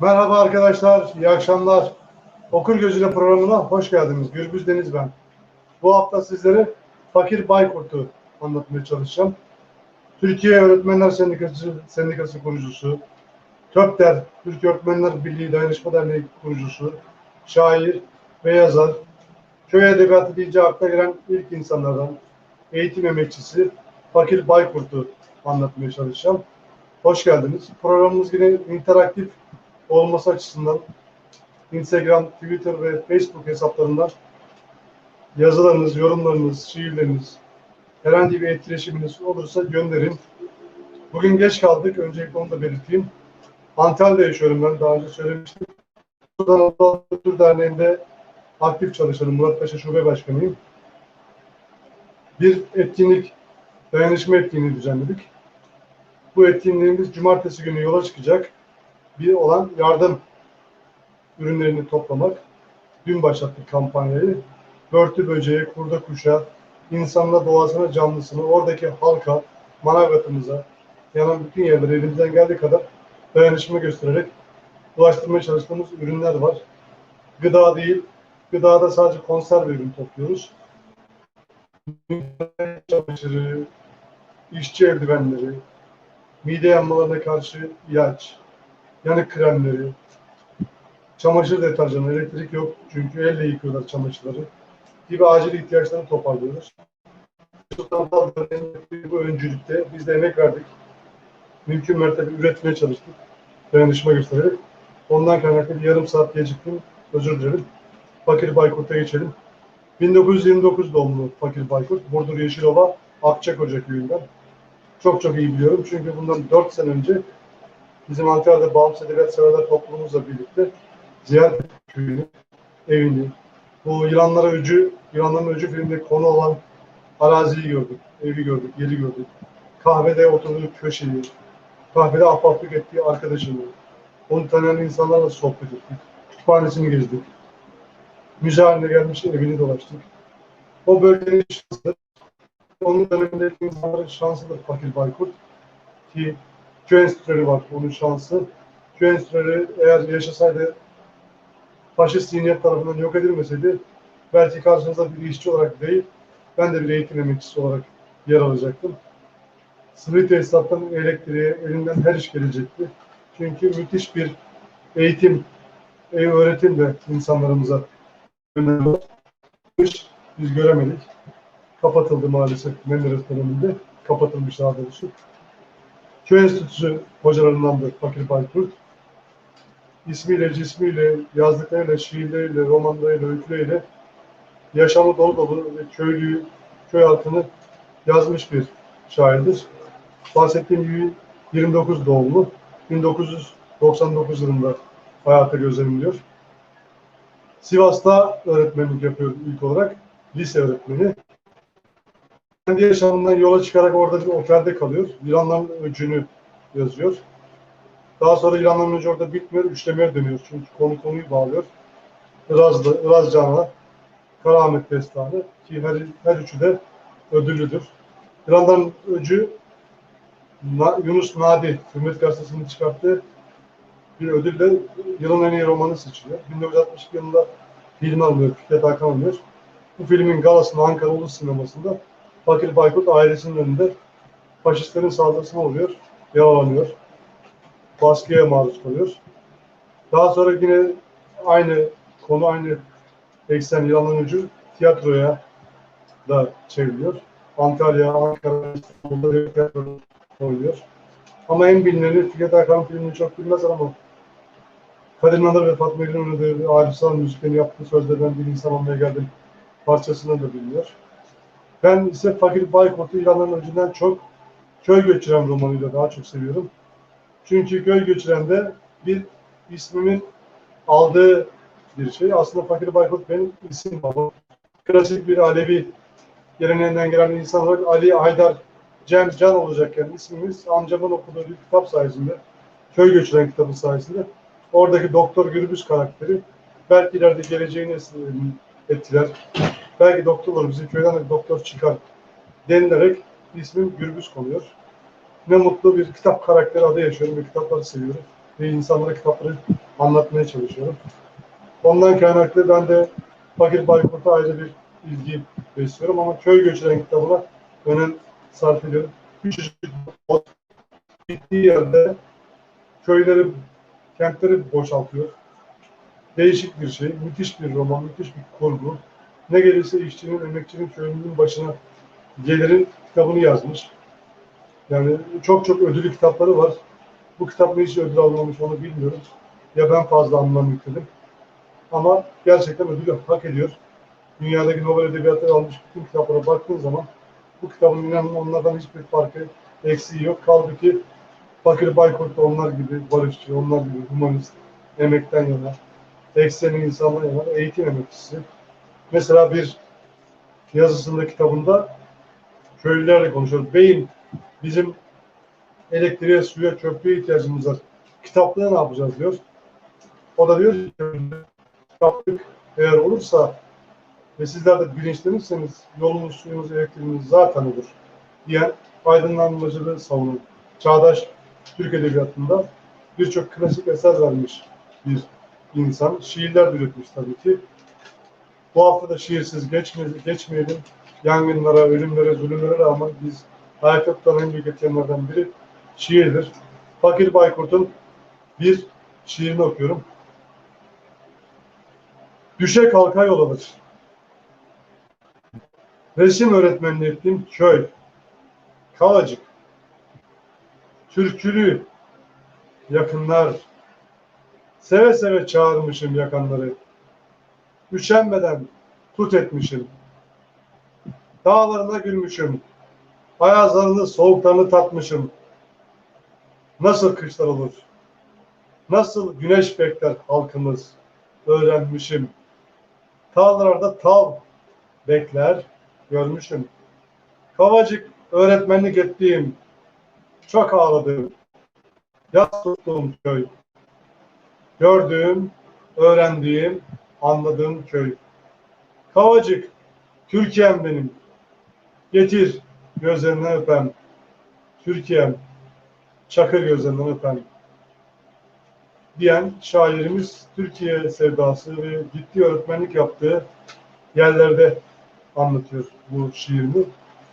Merhaba arkadaşlar, iyi akşamlar. Okur Gözüyle programına hoş geldiniz. Gürbüz Deniz ben. Bu hafta sizlere Fakir Baykurt'u anlatmaya çalışacağım. Türkiye Öğretmenler Sendikası, Sendikası kurucusu, TÖPDER, Türkiye Öğretmenler Birliği Dayanışma Derneği kurucusu, şair ve yazar, köy edebiyatı deyince akla gelen ilk insanlardan, eğitim emekçisi Fakir Baykurt'u anlatmaya çalışacağım. Hoş geldiniz. Programımız yine interaktif olması açısından Instagram, Twitter ve Facebook hesaplarından yazılarınız, yorumlarınız, şiirleriniz, herhangi bir etkileşiminiz olursa gönderin. Bugün geç kaldık. Öncelikle onu da belirteyim. Antalya'da yaşıyorum ben. Daha önce söylemiştim. Sudan Anadolu Kültür Derneği'nde aktif çalışanım. Murat Paşa Şube Başkanıyım. Bir etkinlik, dayanışma etkinliği düzenledik. Bu etkinliğimiz cumartesi günü yola çıkacak. Bir olan yardım ürünlerini toplamak. Dün başlattık kampanyayı. Börtü böceği, kurda kuşa, insanla doğasına, canlısına, oradaki halka, manavgatımıza, yanan bütün yerlere elimizden geldiği kadar dayanışma göstererek ulaştırmaya çalıştığımız ürünler var. Gıda değil, gıdada sadece konserve ürün topluyoruz. Çamaşırı, işçi eldivenleri, mide yanmalarına karşı ilaç, yanık kremleri, çamaşır deterjanı, elektrik yok çünkü elle yıkıyorlar çamaşırları gibi acil ihtiyaçlarını Baldar'ın bu öncülükte biz de emek verdik. Mümkün mertebe üretmeye çalıştık. Dayanışma göstererek. Ondan kaynaklı bir yarım saat geciktim. Özür dilerim. Fakir Baykurt'a geçelim. 1929 doğumlu Fakir Baykurt. Burdur Yeşilova, Akçakoca köyünden. Çok çok iyi biliyorum çünkü bundan 4 sene önce bizim Ankara'da Bağımsız Edebiyat Severler toplumumuzla birlikte ziyaret köyünü, evini. Bu Yılanlara Öcü, Yılanların Öcü filminde konu olan araziyi gördük, evi gördük, yeri gördük. Kahvede oturduğu köşeyi, kahvede ahbaplık ettiği arkadaşını, onu tanıyan insanlarla sohbet ettik. Kütüphanesini gezdik. Müze haline gelmiş evini dolaştık. O bölgenin şansı, onun dönemindeki insanların şansıdır Fakir Baykurt. Ki köy enstitüleri var onun şansı. Köy enstitüleri eğer yaşasaydı faşist zihniyet tarafından yok edilmeseydi belki karşınızda bir işçi olarak değil, ben de bir eğitim emekçisi olarak yer alacaktım. Sivil tesisattan elektriğe elinden her iş gelecekti. Çünkü müthiş bir eğitim, e, öğretim de insanlarımıza. Biz göremedik. Kapatıldı maalesef Menderes döneminde. Kapatılmış daha doğrusu. Köy Enstitüsü hocalarındandır Fakir Baykurt ismiyle, cismiyle, yazdıklarıyla, şiirleriyle, romanlarıyla, öyküleriyle yaşamı dolu dolu ve köylüyü, köy halkını yazmış bir şairdir. Bahsettiğim gibi 29 doğumlu, 1999 yılında hayata gözlemliyor. Sivas'ta öğretmenlik yapıyor ilk olarak, lise öğretmeni. Kendi yaşamından yola çıkarak orada bir otelde kalıyor. Yılanların öcünü yazıyor. Daha sonra İran'dan önce orada bitmiyor, üçlemeye dönüyor. Çünkü konu konuyu bağlıyor. Iraz'da, Iraz Can'a, Karahamet Destanı ki her, her üçü de ödüllüdür. İran'dan öcü Yunus Nadi, Hürmet Gazetesi'nin çıkarttığı bir ödülle yılın en iyi romanı seçiliyor. 1962 yılında film alınıyor, Fikret Hakan alınıyor. Bu filmin galasında Ankara Ulus Sineması'nda Fakir Baykurt ailesinin önünde faşistlerin saldırısına oluyor, yaralanıyor baskıya maruz kalıyor. Daha sonra yine aynı konu, aynı eksen yalan ucu tiyatroya da çevriliyor. Antalya, Ankara, İstanbul'da tiyatro oynuyor. Ama en bilineni Fikret Hakan filmini çok bilmezler ama Kadir Nanır ve Fatma Gül'ün oynadığı Arif Sağ'ın müziklerini yaptığı sözlerden bir insan olmaya geldim parçasını da bilmiyor. Ben ise Fakir Baykurt'u İranların öncünden çok köy göçüren romanıyla daha çok seviyorum. Çünkü köy göçlerinde bir ismimin aldığı bir şey. Aslında Fakir Baykurt benim isim babam. Klasik bir Alevi geleneğinden gelen insan olarak Ali Haydar Cem Can olacakken ismimiz amcamın okuduğu bir kitap sayesinde, köy göçüren kitabı sayesinde oradaki Doktor Gürbüz karakteri belki ileride geleceğini ettiler. Belki doktor olur, bizim köyden de doktor çıkar denilerek ismim Gürbüz konuyor ne mutlu bir kitap karakteri adı yaşıyorum ve kitapları seviyorum. Ve insanlara kitapları anlatmaya çalışıyorum. Ondan kaynaklı ben de Fakir Baykurt'a ayrı bir ilgi besliyorum ama köy göçeren kitabına önem sarf ediyorum. Küçücük bot gittiği yerde köyleri, kentleri boşaltıyor. Değişik bir şey, müthiş bir roman, müthiş bir kurgu. Ne gelirse işçinin, emekçinin köyünün başına gelirin kitabını yazmış. Yani çok çok ödüllü kitapları var. Bu kitap ne hiç ödül almamış onu bilmiyorum. Ya ben fazla anlam yükledim. Ama gerçekten ödülü hak ediyor. Dünyadaki Nobel Edebiyatları almış bütün kitaplara baktığın zaman bu kitabın inanın onlardan hiçbir farkı, eksiği yok. Kaldı ki Fakir Baykurt da onlar gibi barışçı, onlar gibi humanist, emekten yana, eksenin insanlar yana, eğitim emekçisi. Mesela bir yazısında kitabında köylülerle konuşuyor. Beyim bizim elektriğe, suya, köprüye ihtiyacımız var. Kitaplığı ne yapacağız diyor. O da diyor ki kitaplık eğer olursa ve sizler de bilinçlenirseniz yolunuz, suyunuz, elektriğiniz zaten olur diyen aydınlanmacılığı savunan çağdaş Türk Edebiyatı'nda birçok klasik eser vermiş bir insan. Şiirler üretmiş tabii ki. Bu hafta da şiirsiz geçmeyelim, geçmeyelim. Yangınlara, ölümlere, zulümlere rağmen biz ayakta en büyük etkenlerden biri şiirdir. Fakir Baykurt'un bir şiirini okuyorum. Düşe kalka yol alır. Resim öğretmenliği ettiğim köy, Kavacık, türkülü yakınlar, seve seve çağırmışım yakanları, üşenmeden tut etmişim, dağlarına gülmüşüm, ayazlarını soğuklarını tatmışım, nasıl kışlar olur, nasıl güneş bekler halkımız, öğrenmişim, tağlarda tav bekler, görmüşüm, Kavacık öğretmenlik ettiğim, çok ağladığım, yaz tuttuğum köy. Gördüğüm, öğrendiğim, anladığım köy. Kavacık, Türkiye'm benim. Getir, gözlerinden öpem. Türkiye'm, çakır gözlerinden öpem. Diyen şairimiz Türkiye sevdası ve ciddi öğretmenlik yaptığı yerlerde anlatıyor bu şiirini.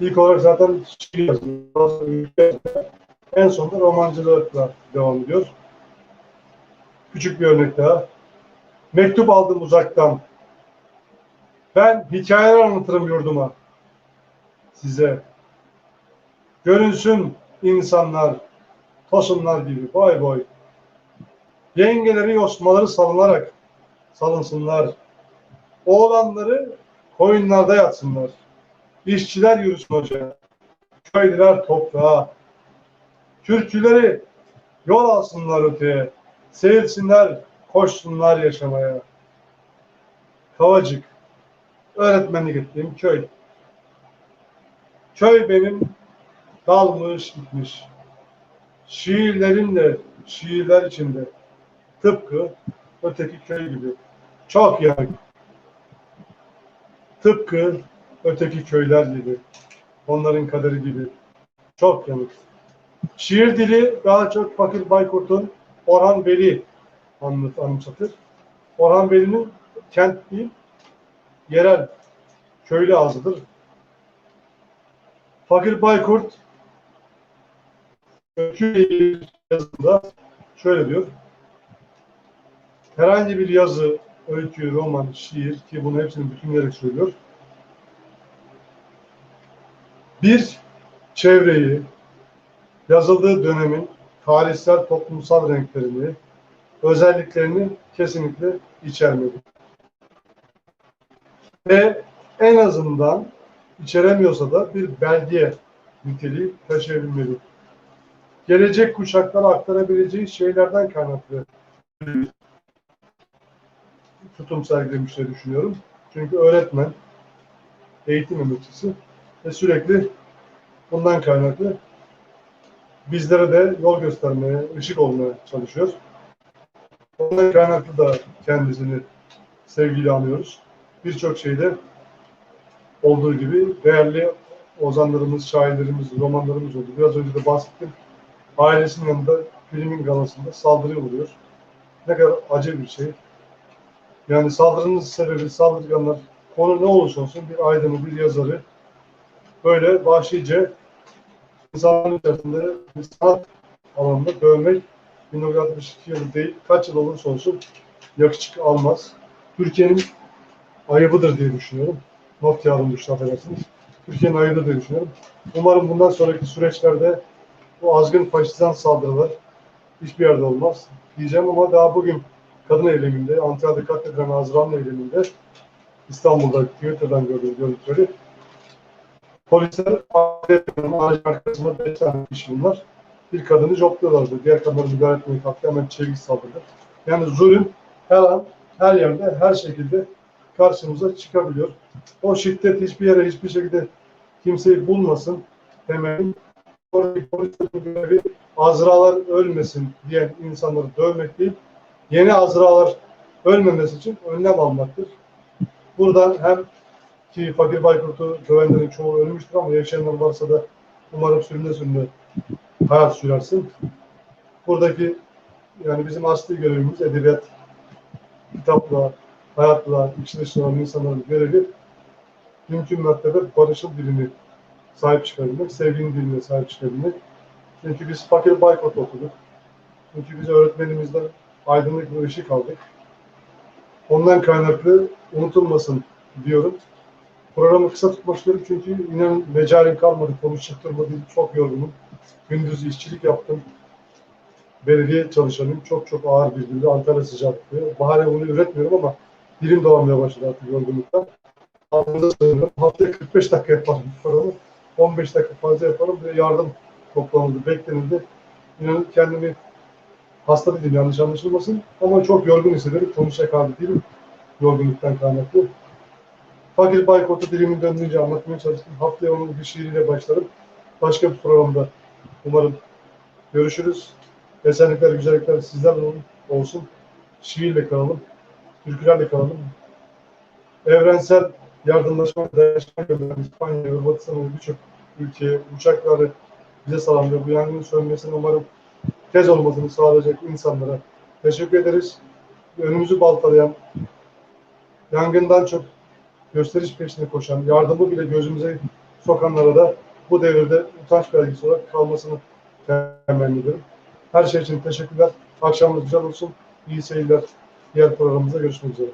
İlk olarak zaten şiir yazıyor. En sonunda romancılıkla devam ediyor. Küçük bir örnek daha. Mektup aldım uzaktan. Ben hikayeler anlatırım yurduma. Size. Görünsün insanlar, tosunlar gibi boy boy. Yengeleri yosmaları salınarak salınsınlar. Oğlanları koyunlarda yatsınlar. İşçiler yürüsün hoca. Köylüler toprağa. Türküleri yol alsınlar öteye. Seyirsinler, koşsunlar yaşamaya. Kavacık. Öğretmenlik ettiğim köy. Köy benim dalmış gitmiş. Şiirlerimle, şiirler içinde tıpkı öteki köy gibi. Çok yaygın. Tıpkı öteki köyler gibi. Onların kaderi gibi. Çok yanık. Şiir dili daha çok Fakir Baykurt'un Orhan Veli anlat, anımsatır. Orhan Veli'nin kent değil, yerel köylü ağzıdır. Fakir Baykurt öykü yazısında şöyle diyor. Herhangi bir yazı, öykü, roman, şiir ki bunu hepsini bütünleyerek söylüyor. Bir çevreyi, yazıldığı dönemin tarihsel toplumsal renklerini, özelliklerini kesinlikle içermeli. Ve en azından içeremiyorsa da bir belge niteliği taşıyabilmeli. Gelecek kuşaklara aktarabileceği şeylerden kaynaklı tutum sergilemiş diye düşünüyorum. Çünkü öğretmen, eğitim emekçisi ve sürekli bundan kaynaklı bizlere de yol göstermeye, ışık olmaya çalışıyor. Ondan kaynaklı da kendisini sevgiyle anıyoruz. Birçok şeyde olduğu gibi değerli ozanlarımız, şairlerimiz, romanlarımız oldu. Biraz önce de bahsettim. Ailesinin yanında filmin galasında saldırı oluyor. ne kadar acı bir şey. Yani saldırının sebebi, saldırganlar, konu ne olursa olsun bir aydını, bir yazarı böyle vahşice insanların içerisinde bir sanat alanında dövmek 1962 yılı değil, kaç yıl olursa olsun yakışık almaz. Türkiye'nin ayıbıdır diye düşünüyorum. Not yağdım düştü affedersiniz. Türkiye'nin ayıbıdır diye düşünüyorum. Umarım bundan sonraki süreçlerde bu azgın faşizan saldırılar hiçbir yerde olmaz diyeceğim ama daha bugün kadın eyleminde, Antalya'da katledilen Azra'nın eyleminde İstanbul'da Twitter'dan gördüğüm görüntüleri polisler ağacın arkasında beş tane kişi bunlar. Bir kadını jopluyorlardı. Diğer kadınları müdahale etmeye kalktı. Hemen çevik saldırdı. Yani zulüm her an, her yerde, her şekilde karşımıza çıkabiliyor. O şiddet hiçbir yere, hiçbir şekilde kimseyi bulmasın. Oradaki polislerin görevi azralar ölmesin diyen insanları dövmek değil, yeni azralar ölmemesi için önlem almaktır. Buradan hem ki Fakir Baykurt'u dövenlerin çoğu ölmüştür ama yaşayanlar varsa da umarım sürüne sürüne hayat sürersin. Buradaki yani bizim asli görevimiz edebiyat, kitapla, hayatla, içi dışına olan insanların görevi mümkün mertebe barışıl dilini sahip çıkabilmek, sevginin diline sahip çıkabilmek. Çünkü biz fakir Baykurt okuduk. Çünkü biz öğretmenimizden aydınlık bir ışık aldık. Ondan kaynaklı unutulmasın diyorum. Programı kısa tutmak istiyorum çünkü inanın mecalim kalmadı, konuşacak durmadı. Çok yorgunum. Gündüz işçilik yaptım. Belediye çalışanıyım. Çok çok ağır bir günde Ankara sıcaklığı. Bahane bunu üretmiyorum ama dilim dolanmaya başladı artık yorgunluktan. Altında sığınırım. Haftaya 45 dakika yaparım programı. 15 dakika fazla yaparım. Bir yardım toplanıldı, beklenildi. İnanın kendimi hasta değilim yanlış anlaşılmasın. Ama çok yorgun hissederim. Konuşacak halde değilim. Yorgunluktan kaynaklı. Fakir Baykurt'u dilimin döndüğünce anlatmaya çalıştım. Haftaya onun bir şiiriyle başlarım. Başka bir programda umarım görüşürüz. Esenlikler, güzellikler sizlerle olsun. Şiirle kalalım. Türkülerle kalalım. Evrensel yardımlaşma, dayanışma gönderen İspanya, Hırvatistan'ın birçok ülkeye uçakları bize sağlanıyor. Bu yangının sönmesini umarım tez olmasını sağlayacak insanlara teşekkür ederiz. Önümüzü baltalayan, yangından çok gösteriş peşine koşan, yardımı bile gözümüze sokanlara da bu devirde utanç belgesi olarak kalmasını temenni ediyorum. Her şey için teşekkürler. Akşamınız güzel olsun. İyi seyirler. Diğer programımızda görüşmek üzere.